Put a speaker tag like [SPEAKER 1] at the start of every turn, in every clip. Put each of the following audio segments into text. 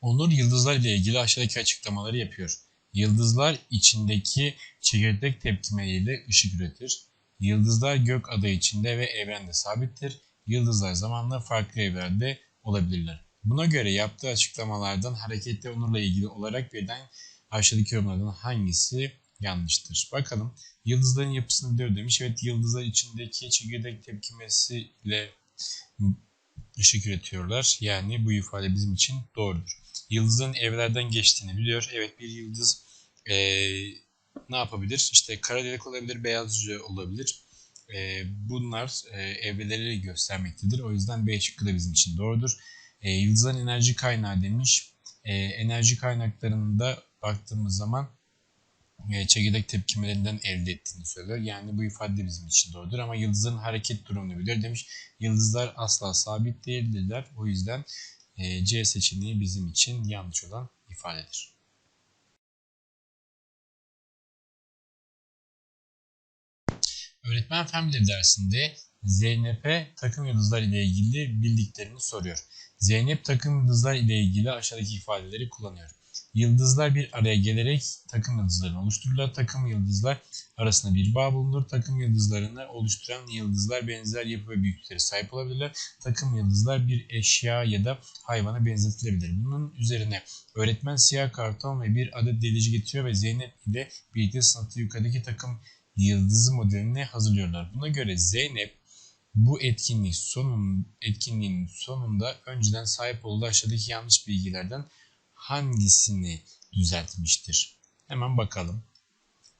[SPEAKER 1] Onur yıldızlar ile ilgili aşağıdaki açıklamaları yapıyor. Yıldızlar içindeki çekirdek tepkimeleriyle ışık üretir. Yıldızlar gök adı içinde ve evrende sabittir. Yıldızlar zamanla farklı evlerde olabilirler. Buna göre yaptığı açıklamalardan hareketle Onur'la ilgili olarak verilen aşağıdaki yorumlardan hangisi yanlıştır? Bakalım. Yıldızların yapısını biliyor demiş. Evet yıldızlar içindeki çekirdek tepkimesiyle ışık üretiyorlar. Yani bu ifade bizim için doğrudur. Yıldızın evlerden geçtiğini biliyor. Evet bir yıldız e, ne yapabilir? İşte kara delik olabilir, beyaz cüce olabilir. E, bunlar e, evreleri göstermektedir. O yüzden B şıkkı da bizim için doğrudur. E, yıldızların enerji kaynağı demiş. E, enerji kaynaklarında baktığımız zaman e, çekirdek tepkimelerinden elde ettiğini söylüyor. Yani bu ifade bizim için doğrudur ama yıldızın hareket durumunu bilir demiş. Yıldızlar asla sabit değildirler. O yüzden C seçeneği bizim için yanlış olan ifadedir. Öğretmen bilim dersinde Zeynep'e takım yıldızlar ile ilgili bildiklerini soruyor. Zeynep takım yıldızlar ile ilgili aşağıdaki ifadeleri kullanıyor. Yıldızlar bir araya gelerek takım yıldızlarını oluştururlar. Takım yıldızlar arasında bir bağ bulunur. Takım yıldızlarını oluşturan yıldızlar benzer yapı ve büyüklüklere sahip olabilirler. Takım yıldızlar bir eşya ya da hayvana benzetilebilir. Bunun üzerine öğretmen siyah karton ve bir adet delici getiriyor ve Zeynep ile birlikte sınıfta yukarıdaki takım yıldızı modelini hazırlıyorlar. Buna göre Zeynep bu etkinlik sonun, etkinliğin sonunda önceden sahip olduğu aşağıdaki yanlış bilgilerden hangisini düzeltmiştir? Hemen bakalım.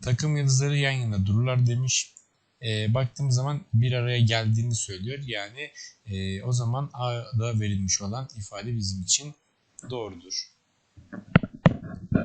[SPEAKER 1] Takım yıldızları yan yana dururlar demiş. E, baktığımız zaman bir araya geldiğini söylüyor. Yani e, o zaman A'da verilmiş olan ifade bizim için doğrudur.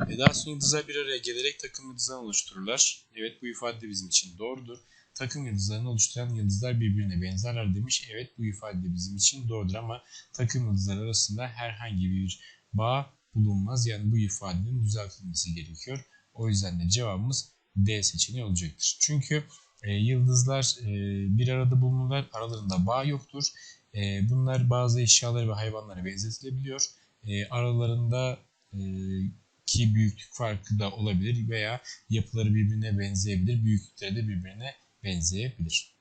[SPEAKER 1] E daha sonra yıldızlar bir araya gelerek takım yıldızlarını oluştururlar. Evet bu ifade bizim için doğrudur. Takım yıldızlarını oluşturan yıldızlar birbirine benzerler demiş. Evet bu ifade de bizim için doğrudur ama takım yıldızlar arasında herhangi bir bağ bulunmaz. Yani bu ifadenin düzeltilmesi gerekiyor. O yüzden de cevabımız D seçeneği olacaktır. Çünkü e, yıldızlar e, bir arada bulunurlar. Aralarında bağ yoktur. E, bunlar bazı eşyaları ve hayvanlara benzetilebiliyor. E, aralarında e, ki büyüklük farkı da olabilir veya yapıları birbirine benzeyebilir. Büyüklükleri de birbirine benzeyebilir.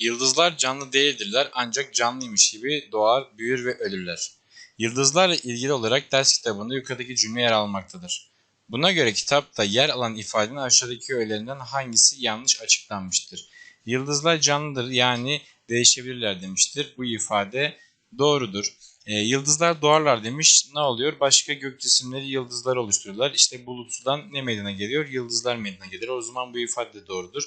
[SPEAKER 1] Yıldızlar canlı değildirler ancak canlıymış gibi doğar, büyür ve ölürler. Yıldızlarla ilgili olarak ders kitabında yukarıdaki cümle yer almaktadır. Buna göre kitapta yer alan ifadenin aşağıdaki öğelerinden hangisi yanlış açıklanmıştır? Yıldızlar canlıdır yani değişebilirler demiştir. Bu ifade doğrudur. E, yıldızlar doğarlar demiş. Ne oluyor? Başka gök cisimleri yıldızlar oluşturuyorlar. İşte bulutsudan ne meydana geliyor? Yıldızlar meydana gelir. O zaman bu ifade de doğrudur.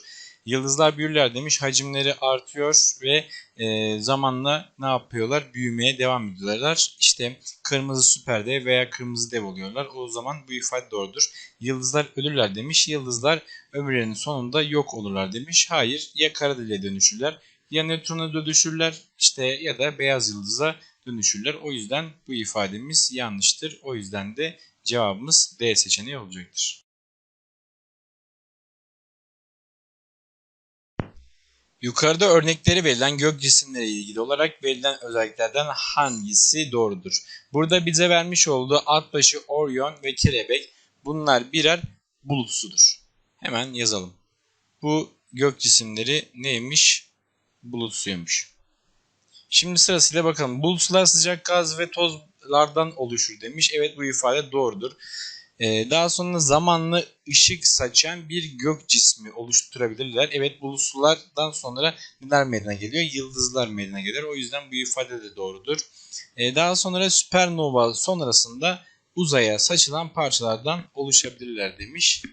[SPEAKER 1] Yıldızlar büyürler demiş. Hacimleri artıyor ve e, zamanla ne yapıyorlar? Büyümeye devam ediyorlar. İşte kırmızı süper dev veya kırmızı dev oluyorlar. O zaman bu ifade doğrudur. Yıldızlar ölürler demiş. Yıldızlar ömürlerinin sonunda yok olurlar demiş. Hayır. Ya kara deliğe dönüşürler ya nötrona dönüşürler işte ya da beyaz yıldıza dönüşürler. O yüzden bu ifademiz yanlıştır. O yüzden de cevabımız D seçeneği olacaktır. Yukarıda örnekleri verilen gök cisimleri ilgili olarak verilen özelliklerden hangisi doğrudur? Burada bize vermiş olduğu Atbaşı, Orion ve Kelebek bunlar birer bulutsudur. Hemen yazalım. Bu gök cisimleri neymiş? Bulut suymuş. Şimdi sırasıyla bakalım. Bulutlar sıcak gaz ve tozlardan oluşur demiş. Evet bu ifade doğrudur. Ee, daha sonra zamanlı ışık saçan bir gök cismi oluşturabilirler. Evet bulutlardan sonra neler meydana geliyor? Yıldızlar meydana gelir. O yüzden bu ifade de doğrudur. Ee, daha sonra süpernova sonrasında uzaya saçılan parçalardan oluşabilirler demiş.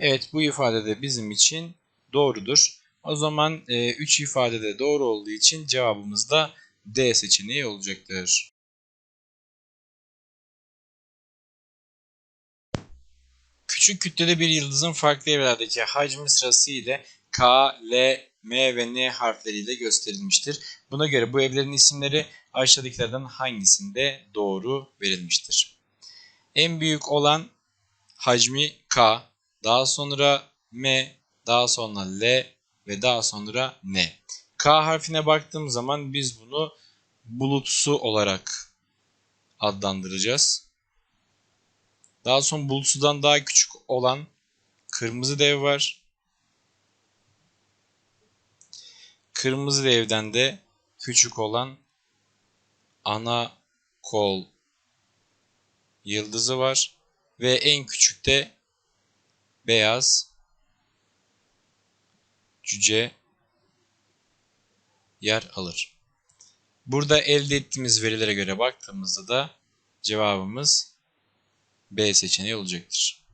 [SPEAKER 1] Evet bu ifade de bizim için doğrudur. O zaman 3 e, ifade de doğru olduğu için cevabımız da D seçeneği olacaktır. Küçük kütlede bir yıldızın farklı evrelerdeki hacmi sırası ile K, L, M ve N harfleriyle gösterilmiştir. Buna göre bu evlerin isimleri aşağıdakilerden hangisinde doğru verilmiştir? En büyük olan hacmi K, daha sonra M, daha sonra L ve daha sonra N. K harfine baktığım zaman biz bunu bulutsu olarak adlandıracağız. Daha sonra bulutsudan daha küçük olan kırmızı dev var. Kırmızı devden de küçük olan ana kol yıldızı var ve en küçük de beyaz cüce yer alır. Burada elde ettiğimiz verilere göre baktığımızda da cevabımız B seçeneği olacaktır.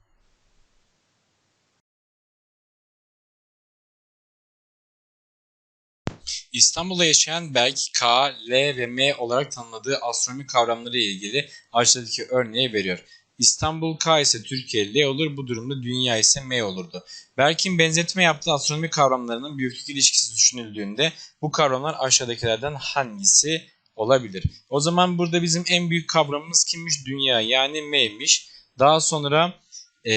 [SPEAKER 1] İstanbul'da yaşayan Berk, K, L ve M olarak tanımladığı astronomi kavramları ile ilgili aşağıdaki örneği veriyor. İstanbul K ise Türkiye L olur. Bu durumda Dünya ise M olurdu. Berk'in benzetme yaptığı astronomi kavramlarının büyüklük ilişkisi düşünüldüğünde bu kavramlar aşağıdakilerden hangisi olabilir? O zaman burada bizim en büyük kavramımız kimmiş? Dünya yani M'miş. Daha sonra e,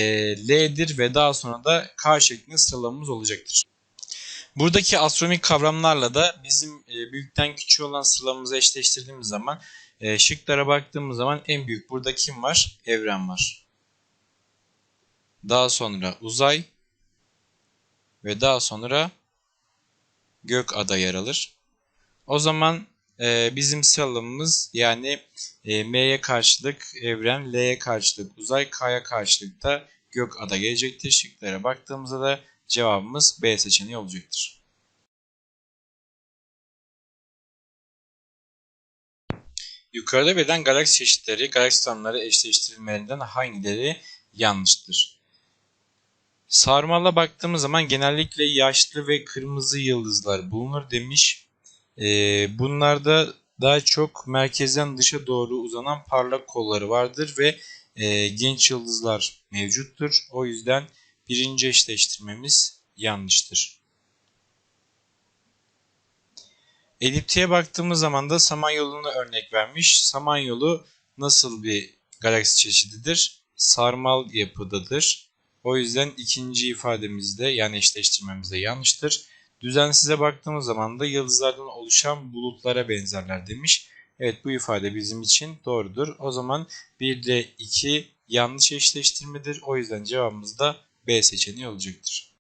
[SPEAKER 1] L'dir ve daha sonra da K şeklinde sıralamamız olacaktır. Buradaki astronomik kavramlarla da bizim e, büyükten küçüğe olan sıralamamızı eşleştirdiğimiz zaman e, şıklara baktığımız zaman en büyük burada kim var? Evren var. Daha sonra uzay ve daha sonra gök ada yer alır. O zaman e, bizim sıralamamız yani e, M'ye karşılık evren, L'ye karşılık uzay, K'ya karşılık da gök ada gelecektir. Şıklara baktığımızda da cevabımız B seçeneği olacaktır. Yukarıda verilen galaksi çeşitleri galaksi tanımları eşleştirilmelerinden hangileri yanlıştır? Sarmala baktığımız zaman genellikle yaşlı ve kırmızı yıldızlar bulunur demiş. Ee, bunlarda daha çok merkezden dışa doğru uzanan parlak kolları vardır ve e, genç yıldızlar mevcuttur. O yüzden birinci eşleştirmemiz yanlıştır. Eliptiğe baktığımız zaman da Samanyolu'na örnek vermiş. Samanyolu nasıl bir galaksi çeşididir? Sarmal yapıdadır. O yüzden ikinci ifademizde yani eşleştirmemizde yanlıştır. Düzensize baktığımız zaman da yıldızlardan oluşan bulutlara benzerler demiş. Evet bu ifade bizim için doğrudur. O zaman 1 ile 2 yanlış eşleştirmedir. O yüzden cevabımız da B seçeneği olacaktır.